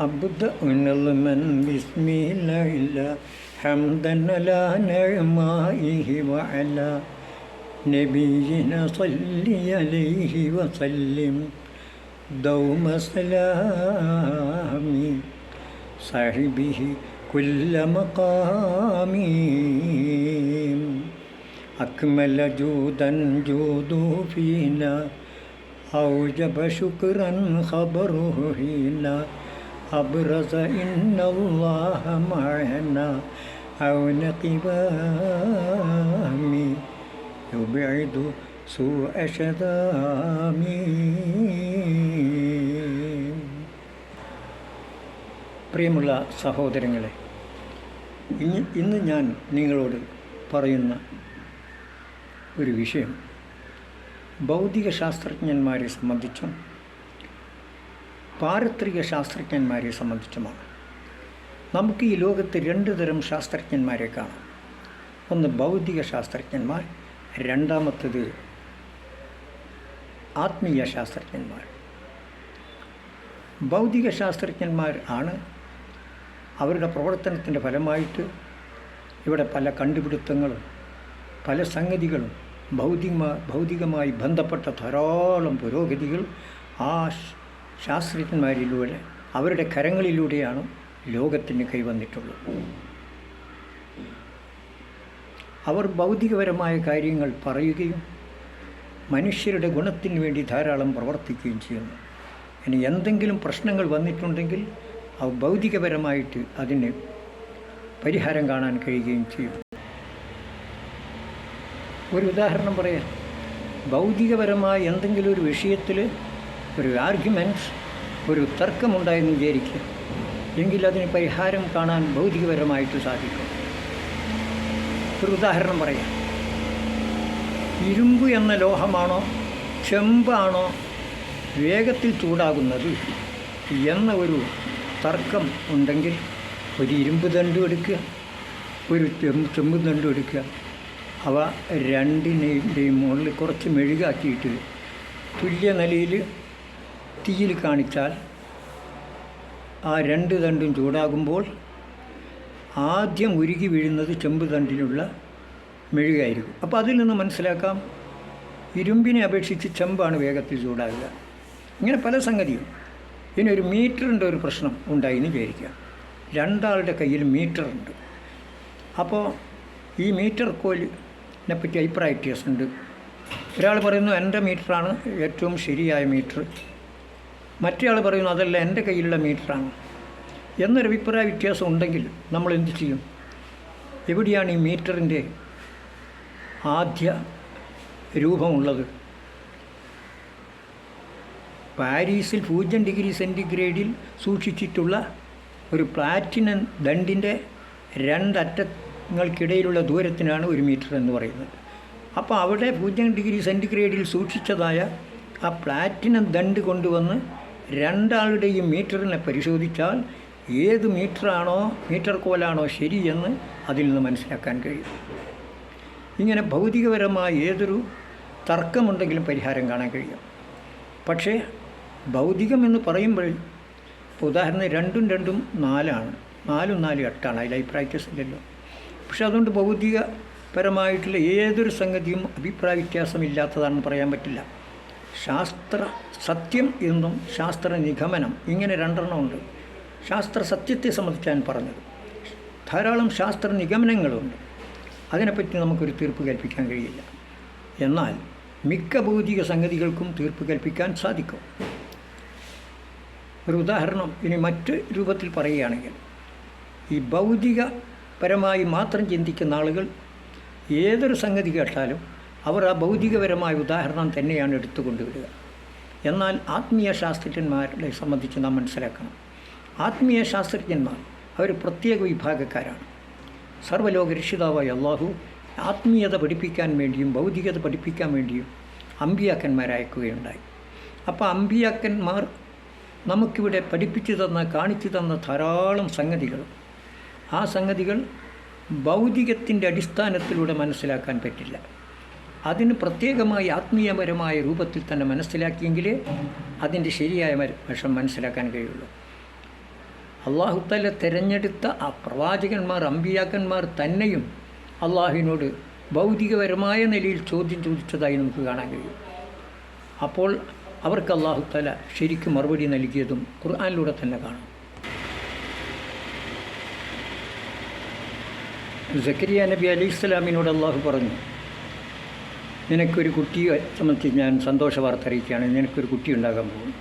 أبدأ نظما بسم الله حمدا على نعمائه وعلى نبينا صل عليه وسلم. دوم سلامي صاحبه كل مقام أكمل جودا جود فينا. أوجب شكرا خبره هنا. أبرز إن الله معنا عون قوامي يبعد سوء شذامي പ്രിയമുള്ള സഹോദരങ്ങളെ ഇന്ന് ഇന്ന് ഞാൻ നിങ്ങളോട് പറയുന്ന ഒരു വിഷയം ഭൗതിക ശാസ്ത്രജ്ഞന്മാരെ സംബന്ധിച്ചും പാരത്രിക ശാസ്ത്രജ്ഞന്മാരെ സംബന്ധിച്ചുമാണ്. നമുക്ക് ഈ ലോകത്ത് രണ്ട് തരം ശാസ്ത്രജ്ഞന്മാരെ കാണാം. ഒന്ന് ഭൗതിക ശാസ്ത്രജ്ഞന്മാർ രണ്ടാമത്തത് ആത്മീയ ശാസ്ത്രജ്ഞന്മാർ. ഭൗതിക ശാസ്ത്രജ്ഞന്മാർ ആണ് അവരുടെ പ്രവർത്തനത്തിന്റെ ഫലമായിട്ട് ഇവിടെ പല കണ്ടുപിടുത്തങ്ങളും പല സംഗതികളും ഭൗതിക ഭൗതികമായി ബന്ധപ്പെട്ട ധാരാളം പുരോഗതികൾ ആ ശാസ്ത്രജ്ഞന്മാരിലൂടെ അവരുടെ കരങ്ങളിലൂടെയാണ് ലോകത്തിന് കൈവന്നിട്ടുള്ളത്. അവർ ഭൗതികപരമായ കാര്യങ്ങൾ പറയുകയും മനുഷ്യരുടെ ഗുണത്തിന് വേണ്ടി ധാരാളം പ്രവർത്തിക്കുകയും ചെയ്യുന്നു. ഇനി എന്തെങ്കിലും പ്രശ്നങ്ങൾ വന്നിട്ടുണ്ടെങ്കിൽ അവ ഭൗതികപരമായിട്ട് അതിന് പരിഹാരം കാണാൻ കഴിയുകയും ചെയ്യും. ഒരു ഉദാഹരണം പറയാം. ഭൗതികപരമായ എന്തെങ്കിലും ഒരു വിഷയത്തിൽ ഒരു ആർഗ്യുമെന്റ്സ് ഒരു തർക്കമുണ്ടായെന്ന് വിചാരിക്കുക. എങ്കിൽ അതിന് പരിഹാരം കാണാൻ ഭൗതികപരമായിട്ട് സാധിക്കും. ഒരു ഉദാഹരണം പറയാം. ഇരുമ്പ് എന്ന ലോഹമാണോ ചെമ്പാണോ വേഗത്തിൽ ചൂടാകുന്നത് എന്ന ഒരു തർക്കം ഉണ്ടെങ്കിൽ ഒരു ഇരുമ്പ് ദണ്ടും എടുക്കുക ഒരു ചെമ്പ് ചെമ്പ് ദണ്ടും എടുക്കുക. അവ രണ്ടിനെയും മുകളിൽ കുറച്ച് മെഴുകാക്കിയിട്ട് തുല്യ നിലയിൽ തീയിൽ കാണിച്ചാൽ ആ രണ്ട് തണ്ടും ചൂടാകുമ്പോൾ ആദ്യം ഉരുകി വീഴുന്നത് ചെമ്പ് തണ്ടിലുള്ള മെഴുകായിരിക്കും. അപ്പോൾ അതിൽ നിന്ന് മനസ്സിലാക്കാം ഇരുമ്പിനെ അപേക്ഷിച്ച് ചെമ്പാണ് വേഗത്തിൽ ചൂടാകുക. ഇങ്ങനെ പല സംഗതിയും. ഇനി ഒരു മീറ്ററിന്റെ ഒരു പ്രശ്നം ഉണ്ടായി എന്ന് വിചാരിക്കുക. രണ്ടാളുടെ കയ്യിൽ മീറ്ററുണ്ട്. അപ്പോൾ ഈ മീറ്റർ കോലിനെ പറ്റി അഭിപ്രായ വ്യത്യാസമുണ്ട്. ഒരാൾ പറയുന്നു എന്റെ മീറ്ററാണ് ഏറ്റവും ശരിയായ മീറ്റർ. മറ്റേയാൾ പറയുന്നു അതല്ല എന്റെ കയ്യിലുള്ള മീറ്ററാണ്. എന്നൊരു അഭിപ്രായ വ്യത്യാസം ഉണ്ടെങ്കിൽ നമ്മൾ എന്ത് ചെയ്യും? എവിടെയാണ് ഈ മീറ്ററിന്റെ ആദ്യ രൂപമുള്ളത്? പാരീസിൽ പൂജ്യം ഡിഗ്രി സെന്റിഗ്രേഡിൽ സൂക്ഷിച്ചിട്ടുള്ള ഒരു പ്ലാറ്റിനം ദണ്ടിന്റെ രണ്ടറ്റങ്ങൾക്കിടയിലുള്ള ദൂരത്തിനാണ് ഒരു മീറ്റർ എന്ന് പറയുന്നത്. അപ്പോൾ അവിടെ പൂജ്യം ഡിഗ്രി സെന്റിഗ്രേഡിൽ സൂക്ഷിച്ചതായ ആ പ്ലാറ്റിനം ദണ്ട് കൊണ്ടുവന്ന് രണ്ടാളുടെയും മീറ്ററിനെ പരിശോധിച്ചാൽ ഏത് മീറ്ററാണോ മീറ്റർ കോലാണോ ശരിയെന്ന് അതിൽ നിന്ന് മനസ്സിലാക്കാൻ കഴിയും. ഇങ്ങനെ ഭൗതികപരമായ ഏതൊരു തർക്കമുണ്ടെങ്കിലും പരിഹാരം കാണാൻ കഴിയും. പക്ഷേ ഭൗതികം എന്ന് പറയുമ്പോൾ ഇപ്പോൾ ഉദാഹരണം രണ്ടും രണ്ടും നാലാണ്. നാലും നാലും എട്ടാണ് അതിൽ അഭിപ്രായ വ്യത്യാസമില്ലല്ലോ പക്ഷെ അതുകൊണ്ട് ഭൗതികപരമായിട്ടുള്ള ഏതൊരു സംഗതിയും അഭിപ്രായ വ്യത്യാസമില്ലാത്തതാണെന്ന് പറയാൻ പറ്റില്ല. ശാസ്ത്ര സത്യം എന്നും ശാസ്ത്ര നിഗമനം ഇങ്ങനെ രണ്ടെണ്ണമുണ്ട്. ശാസ്ത്ര സത്യത്തെ സംബന്ധിച്ചാണ് പറഞ്ഞത്. ധാരാളം ശാസ്ത്ര നിഗമനങ്ങളുണ്ട്. അതിനെപ്പറ്റി നമുക്കൊരു തീർപ്പ് കൽപ്പിക്കാൻ കഴിയില്ല. എന്നാൽ മിക്ക ഭൗതിക സംഗതികൾക്കും തീർപ്പ് കൽപ്പിക്കാൻ സാധിക്കും. ഒരു ഉദാഹരണം ഇനി മറ്റ് രൂപത്തിൽ പറയുകയാണെങ്കിൽ ഈ ഭൗതികപരമായി മാത്രം ചിന്തിക്കുന്ന ആളുകൾ ഏതൊരു സംഗതി കേട്ടാലും അവർ ആ ഭൗതികപരമായ ഉദാഹരണം തന്നെയാണ് എടുത്തുകൊണ്ടുവരിക. എന്നാൽ ആത്മീയ ശാസ്ത്രജ്ഞന്മാരെ സംബന്ധിച്ച് നാം മനസ്സിലാക്കണം. ആത്മീയ ശാസ്ത്രജ്ഞന്മാർ അവർ പ്രത്യേക വിഭാഗക്കാരാണ്. സർവലോക രക്ഷിതാവായ അള്ളാഹു ആത്മീയത പഠിപ്പിക്കാൻ വേണ്ടിയും ഭൗതികത പഠിപ്പിക്കാൻ വേണ്ടിയും അമ്പിയാക്കന്മാരയക്കുകയുണ്ടായി. അപ്പോൾ അമ്പിയാക്കന്മാർ നമുക്കിവിടെ പഠിപ്പിച്ചു തന്ന കാണിച്ചു തന്ന ധാരാളം സംഗതികൾ. ആ സംഗതികൾ ഭൗതികത്തിന്റെ അടിസ്ഥാനത്തിലൂടെ മനസ്സിലാക്കാൻ പറ്റില്ല. അതിന് പ്രത്യേകമായി ആത്മീയപരമായ രൂപത്തിൽ തന്നെ മനസ്സിലാക്കിയെങ്കിലേ അതിന്റെ ശരിയായ വശം മനസ്സിലാക്കാൻ കഴിയുള്ളൂ. അള്ളാഹുത്തല തിരഞ്ഞെടുത്ത ആ പ്രവാചകന്മാർ അമ്പിയാക്കന്മാർ തന്നെയും അള്ളാഹുവിനോട് ഭൗതികപരമായ നിലയിൽ ചോദ്യം ചോദിച്ചതായി നമുക്ക് കാണാൻ കഴിയും. അപ്പോൾ അവർക്ക് അള്ളാഹുത്തല ശരിക്കും മറുപടി നൽകിയതും ഖുർആാനിലൂടെ തന്നെ കാണാം. സക്കരിയ നബി അലൈഹി സ്വലാമിനോട് അള്ളാഹു പറഞ്ഞു നിനക്കൊരു കുട്ടിയെ സംബന്ധിച്ച് ഞാൻ സന്തോഷ വാർത്ത അറിയിക്കുകയാണ്. നിനക്കൊരു കുട്ടി ഉണ്ടാകാൻ പോകുന്നു.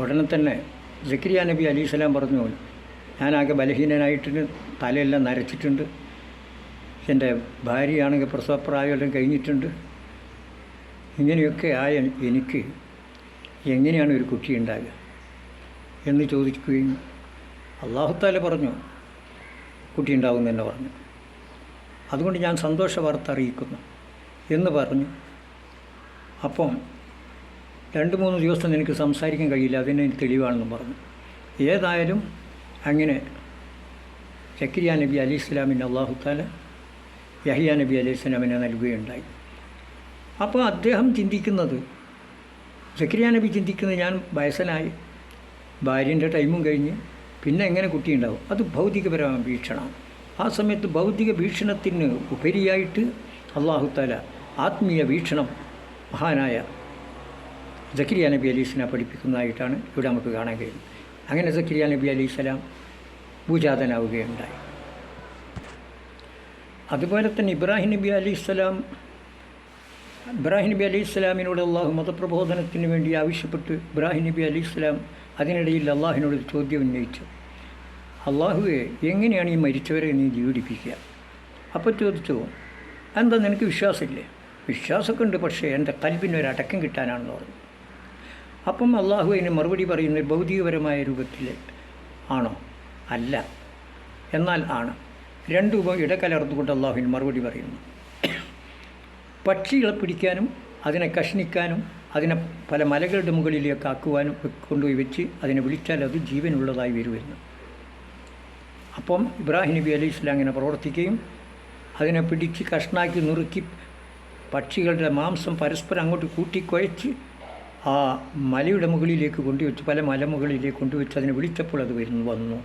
ഉടനെ തന്നെ ജക്രിയ നബി അലി സ്വലാം പറഞ്ഞു ഞാനാകെ ബലഹീനനായിട്ടുണ്ട് തലയെല്ലാം നരച്ചിട്ടുണ്ട്. എന്റെ ഭാര്യയാണെങ്കിൽ പ്രസവപ്രായമെല്ലാം കഴിഞ്ഞിട്ടുണ്ട്. ഇങ്ങനെയൊക്കെ ആയ എനിക്ക് എങ്ങനെയാണ് ഒരു കുട്ടി ഉണ്ടാകുക? എന്ന് ചോദിക്കുകയും അള്ളാഹുത്താല പറഞ്ഞു കുട്ടി ഉണ്ടാകും തന്നെ പറഞ്ഞു. അതുകൊണ്ട് ഞാൻ സന്തോഷ വാർത്ത അറിയിക്കുന്നു. എന്ന് പറഞ്ഞു. അപ്പം രണ്ട് മൂന്ന് ദിവസം നിനക്ക് സംസാരിക്കാൻ കഴിയില്ല അതിന് തെളിവാണെന്ന് പറഞ്ഞു. ഏതായാലും അങ്ങനെ സക്കരിയ നബി അലി ഇസ്ലാമിന് അള്ളാഹുത്താല യഹിയ നബി അലി ഇസ്ലാമിനെ നൽകുകയുണ്ടായി. അപ്പോൾ അദ്ദേഹം ചിന്തിക്കുന്നത് സക്കരിയ നബി ചിന്തിക്കുന്നത് ഞാൻ വയസ്സനായി ഭാര്യന്റെ ടൈമും കഴിഞ്ഞ് പിന്നെ എങ്ങനെ കുട്ടിയുണ്ടാവും? അത് ഭൗതികപരമായ ഭീഷണമാണ് ആ സമയത്ത് ഭൗതിക ഭീഷണത്തിന് ഉപരിയായിട്ട് അള്ളാഹുത്താല ആത്മീയ വീക്ഷണം മഹാനായ ജക്കിരിയ നബി അലി സ്വലാം പഠിപ്പിക്കുന്നതായിട്ടാണ് ഇവിടെ നമുക്ക് കാണാൻ കഴിയുന്നത്. അങ്ങനെ ജക്കിരിയ നബി അലി സ്വലാം ഭൂജാതനാവുകയുണ്ടായി. അതുപോലെ തന്നെ ഇബ്രാഹിം നബി അലി ഇസ്ലാം ഇബ്രാഹിം നബി അലി ഇസ്ലാമിനോട് അള്ളാഹു മതപ്രബോധനത്തിന് വേണ്ടി ആവശ്യപ്പെട്ട് ഇബ്രാഹിം നബി അലി ഇസ്ലാം അതിനിടയിൽ അള്ളാഹിനോട് ചോദ്യം ഉന്നയിച്ചു. അള്ളാഹുവെ എങ്ങനെയാണ് ഈ മരിച്ചവരെ നീ ജീവിപ്പിക്കുക? അപ്പോൾ ചോദിച്ചു എന്താ നിനക്ക് വിശ്വാസമില്ലേ? വിശ്വാസമൊക്കെ ഉണ്ട് പക്ഷേ എന്റെ കൽബിന് ഒരു അടക്കം കിട്ടാനാണെന്ന് പറഞ്ഞു. അപ്പം അള്ളാഹു അതിന് മറുപടി പറയുന്നത് ഭൗതികപരമായ രൂപത്തിൽ ആണോ? അല്ല. എന്നാൽ ആണ്. രണ്ടും ഇടകലർന്നുകൊണ്ട് അള്ളാഹുവിന് മറുപടി പറയുന്നു. പക്ഷികളെ പിടിക്കാനും അതിനെ കഷ്ണിക്കാനും അതിനെ പല മലകളുടെ മുകളിലേക്ക് ആക്കുവാനും കൊണ്ടുപോയി വെച്ച് അതിനെ വിളിച്ചാൽ അത് ജീവനുള്ളതായി വരുമെന്ന് അപ്പം ഇബ്രാഹിം നബി അലി ഇസ്ലാം ഇങ്ങനെ പ്രവർത്തിക്കുകയും അതിനെ പിടിച്ച് കഷ്ണാക്കി നുറുക്കി പക്ഷികളുടെ മാംസം പരസ്പരം അങ്ങോട്ട് കൂട്ടിക്കുഴച്ച് ആ മലയുടെ മുകളിലേക്ക് കൊണ്ടുവച്ച് പല മലമുകളിലേക്ക് കൊണ്ടുവച്ച് അതിനെ വിളിച്ചപ്പോൾ അത് വരുന്നു വന്നു.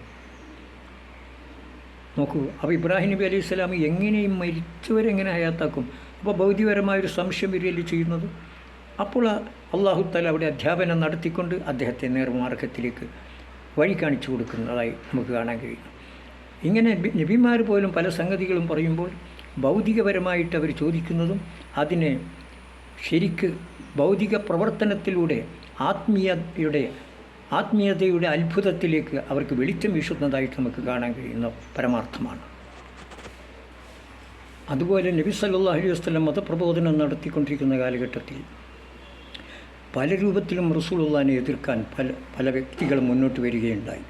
നോക്കൂ അപ്പോൾ ഇബ്രാഹിം നബി അലൈഹി സ്വലാം എങ്ങനെയും മരിച്ചവരെങ്ങനെ ഹയാത്താക്കും? അപ്പോൾ ഭൗതികപരമായൊരു സംശയം വരികയല്ലേ ചെയ്യുന്നത്? അപ്പോൾ അള്ളാഹു താല അവിടെ അധ്യാപനം നടത്തിക്കൊണ്ട് അദ്ദേഹത്തെ നേർമാർഗത്തിലേക്ക് വഴി കാണിച്ചു കൊടുക്കുന്നതായി നമുക്ക് കാണാൻ കഴിയും. ഇങ്ങനെ നബിമാർ പോലും പല സംഗതികളും പറയുമ്പോൾ ഭൗതികപരമായിട്ട് അവർ ചോദിക്കുന്നതും അതിനെ ശരിക്ക് ഭൗതിക പ്രവർത്തനത്തിലൂടെ ആത്മീയതയുടെ ആത്മീയതയുടെ അത്ഭുതത്തിലേക്ക് അവർക്ക് വെളിച്ചം വീശുന്നതായിട്ട് നമുക്ക് കാണാൻ കഴിയുന്ന പരമാർത്ഥമാണ്. അതുപോലെ നബി സല്ലാ അലൈഹി വസ്ലം മതപ്രബോധനം നടത്തിക്കൊണ്ടിരിക്കുന്ന കാലഘട്ടത്തിൽ പല രൂപത്തിലും റസൂലുള്ളാനെ എതിർക്കാൻ പല പല വ്യക്തികൾ മുന്നോട്ട് വരികയുണ്ടായി.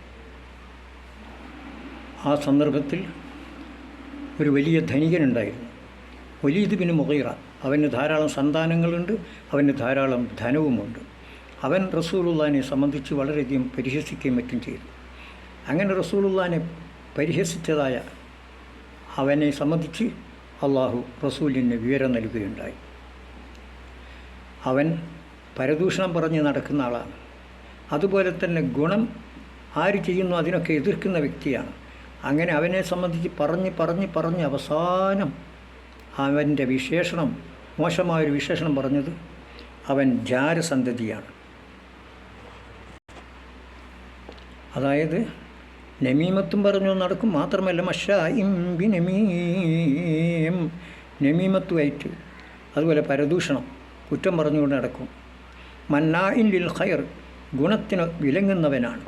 ആ സന്ദർഭത്തിൽ ഒരു വലിയ ധനികനുണ്ടായിരുന്നു. വലീദ് ബിൻ മുഗൈറ അവന് ധാരാളം സന്താനങ്ങളുണ്ട് അവന് ധാരാളം ധനവുമുണ്ട്. അവൻ റസൂലുള്ളാനെ സംബന്ധിച്ച് വളരെയധികം പരിഹസിക്കുകയും മറ്റും ചെയ്തു. അങ്ങനെ റസൂലുള്ളാനെ പരിഹസിച്ചതായ അവനെ സംബന്ധിച്ച് അള്ളാഹു റസൂലിന് വിവരം നൽകുകയുണ്ടായി. അവൻ പരദൂഷണം പറഞ്ഞ് നടക്കുന്ന ആളാണ്. അതുപോലെ തന്നെ ഗുണം ആര് ചെയ്യുന്നു അതിനൊക്കെ എതിർക്കുന്ന വ്യക്തിയാണ് അങ്ങനെ അവനെ സംബന്ധിച്ച് പറഞ്ഞ് പറഞ്ഞ് പറഞ്ഞ് അവസാനം അവന്റെ വിശേഷണം മോശമായൊരു വിശേഷണം പറഞ്ഞത് അവൻ ജാരസന്തതിയാണ്. അതായത് നമീമത്തും പറഞ്ഞു നടക്കും. മാത്രമല്ല മഷായിം നമീം നമീമത്തുമായിട്ട് അതുപോലെ പരദൂഷണം കുറ്റം പറഞ്ഞുകൊണ്ട് നടക്കും. മന്നായിൻ ലിൽ ഖൈർ ഗുണത്തിന് വിലങ്ങുന്നവനാണ്.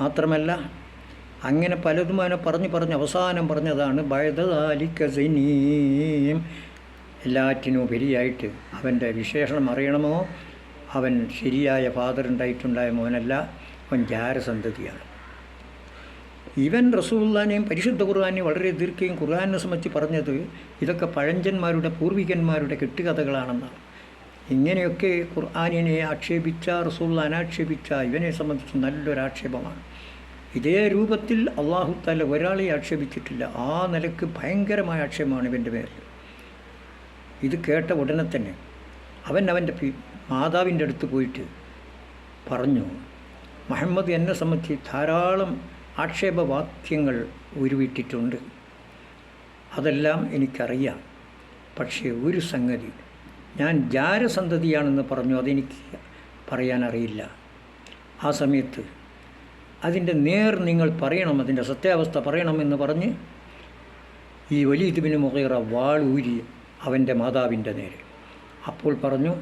മാത്രമല്ല അങ്ങനെ പലതും അവനെ പറഞ്ഞു പറഞ്ഞ് അവസാനം പറഞ്ഞതാണ് ബൈദാലിക്കസിനീം എല്ലാറ്റിനുപരിയായിട്ട് അവന്റെ വിശേഷണം അറിയണമോ? അവൻ ശരിയായ ഫാദർ ഉണ്ടായിട്ടുണ്ടായ മോനല്ല അവൻ ജാരസന്തതിയാണ് ഇവൻ റസൂള്ളാനെയും പരിശുദ്ധ ഖുർആാനെയും വളരെ ദീർഘയും ഖുർആാനെ സംബന്ധിച്ച് പറഞ്ഞത് ഇതൊക്കെ പഴഞ്ചന്മാരുടെ പൂർവികന്മാരുടെ കെട്ടുകഥകളാണെന്നാണ്. ഇങ്ങനെയൊക്കെ ഖുർആാനിനെ ആക്ഷേപിച്ച റസൂള്ള അനാക്ഷേപിച്ച ഇവനെ സംബന്ധിച്ച് നല്ലൊരു ആക്ഷേപമാണ് ഇതേ രൂപത്തിൽ അള്ളാഹു താല ഒരാളെ ആക്ഷേപിച്ചിട്ടില്ല. ആ നിലയ്ക്ക് ഭയങ്കരമായ ആക്ഷേപമാണ് ഇവന്റെ പേര് ഇത് കേട്ട ഉടനെ തന്നെ അവൻ അവന്റെ മാതാവിന്റെ അടുത്ത് പോയിട്ട് പറഞ്ഞു മുഹമ്മദ് എന്നെ സംബന്ധിച്ച് ധാരാളം ആക്ഷേപവാക്യങ്ങൾ ഉരുവിട്ടിട്ടുണ്ട്. അതെല്ലാം എനിക്കറിയാം. പക്ഷേ ഒരു സംഗതി ഞാൻ ജാരസന്തതിയാണെന്ന് പറഞ്ഞു അതെനിക്ക് പറയാനറിയില്ല ആ സമയത്ത് അതിന്റെ നേർ നിങ്ങൾ പറയണം അതിന്റെ സത്യാവസ്ഥ പറയണമെന്ന് പറഞ്ഞ് ഈ വലിയ ഇതുപിന് മുഖേറ വാൾ ഊരി അവന്റെ മാതാവിന്റെ നേരെ. അപ്പോൾ പറഞ്ഞു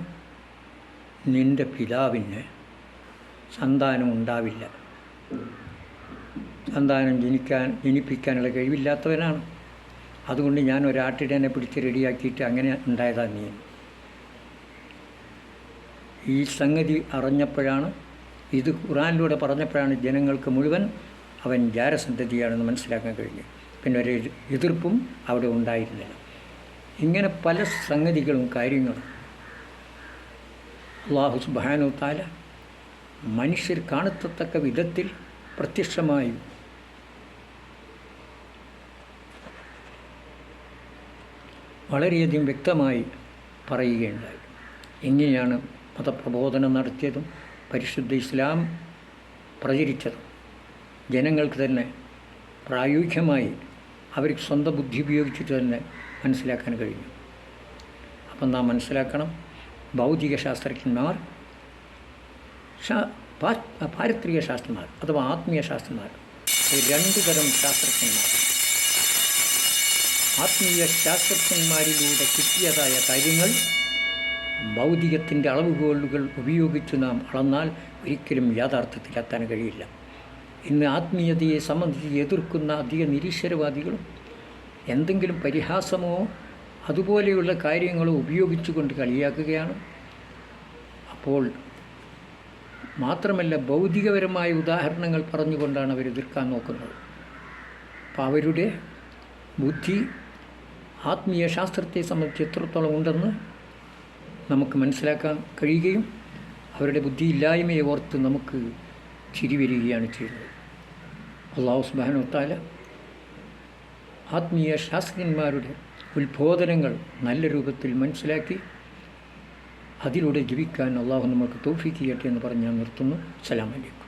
നിന്റെ പിതാവിന് സന്താനം ഉണ്ടാവില്ല. സന്താനം ജനിക്കാൻ ജനിപ്പിക്കാനുള്ള കഴിവില്ലാത്തവനാണ്. അതുകൊണ്ട് ഞാൻ ഒരാട്ടിടനെ പിടിച്ച് റെഡിയാക്കിയിട്ട് അങ്ങനെ ഉണ്ടായതാണ് നീ. ഈ സംഗതി അറിഞ്ഞപ്പോഴാണ് ഇത് ഖുറാനിലൂടെ പറഞ്ഞപ്പോഴാണ് ജനങ്ങൾക്ക് മുഴുവൻ അവൻ ജാരസന്ധതിയാണെന്ന് മനസ്സിലാക്കാൻ കഴിഞ്ഞു പിന്നെ ഒരു എതിർപ്പും അവിടെ ഉണ്ടായിരുന്നില്ല. ഇങ്ങനെ പല സംഗതികളും കാര്യങ്ങളും അള്ളാഹു സുബാനു താല മനുഷ്യർ കാണത്തത്തക്ക വിധത്തിൽ പ്രത്യക്ഷമായി വളരെയധികം വ്യക്തമായി പറയുകയുണ്ടായി. ഇങ്ങനെയാണ് മതപ്രബോധനം നടത്തിയതും പരിശുദ്ധ ഇസ്ലാം പ്രചരിച്ചത്. ജനങ്ങൾക്ക് തന്നെ പ്രായോഗികമായി അവർക്ക് സ്വന്തം ബുദ്ധി ഉപയോഗിച്ചിട്ട് തന്നെ മനസ്സിലാക്കാൻ കഴിഞ്ഞു. അപ്പം നാം മനസ്സിലാക്കണം ഭൗതിക ശാസ്ത്രജ്ഞന്മാർ പാരത്രിക ശാസ്ത്രന്മാർ അഥവാ ആത്മീയ ശാസ്ത്രന്മാർ രണ്ട് തരം ശാസ്ത്രജ്ഞന്മാർ. ആത്മീയ ശാസ്ത്രജ്ഞന്മാരിലൂടെ കിട്ടിയതായ കാര്യങ്ങൾ ഭൗതികത്തിന്റെ അളവുകോലുകൾ ഉപയോഗിച്ച് നാം അളന്നാൽ ഒരിക്കലും യാഥാർത്ഥ്യത്തിലെത്താൻ കഴിയില്ല. ഇന്ന് ആത്മീയതയെ സംബന്ധിച്ച് എതിർക്കുന്ന അധിക നിരീശ്വരവാദികളും എന്തെങ്കിലും പരിഹാസമോ അതുപോലെയുള്ള കാര്യങ്ങളോ ഉപയോഗിച്ചുകൊണ്ട് കളിയാക്കുകയാണ്. അപ്പോൾ മാത്രമല്ല ഭൗതികപരമായ ഉദാഹരണങ്ങൾ പറഞ്ഞുകൊണ്ടാണ് അവർ എതിർക്കാൻ നോക്കുന്നത്. അപ്പോൾ അവരുടെ ബുദ്ധി ആത്മീയ ശാസ്ത്രത്തെ സംബന്ധിച്ച് എത്രത്തോളം ഉണ്ടെന്ന് നമുക്ക് മനസ്സിലാക്കാൻ കഴിയുകയും അവരുടെ ബുദ്ധി ഇല്ലായ്മയെ ഓർത്ത് നമുക്ക് ചിരി വരികയാണ് ചെയ്യുന്നത്. അള്ളാഹു സുബാനോത്താല ആത്മീയ ശാസ്ത്രജ്ഞന്മാരുടെ ഉത്ബോധനങ്ങൾ നല്ല രൂപത്തിൽ മനസ്സിലാക്കി അതിലൂടെ ജീവിക്കാൻ അള്ളാഹു നമുക്ക് തോഫിക്കുകയട്ടെ എന്ന് പറഞ്ഞ് ഞാൻ നിർത്തുന്നു. സലാം അലൈക്കും.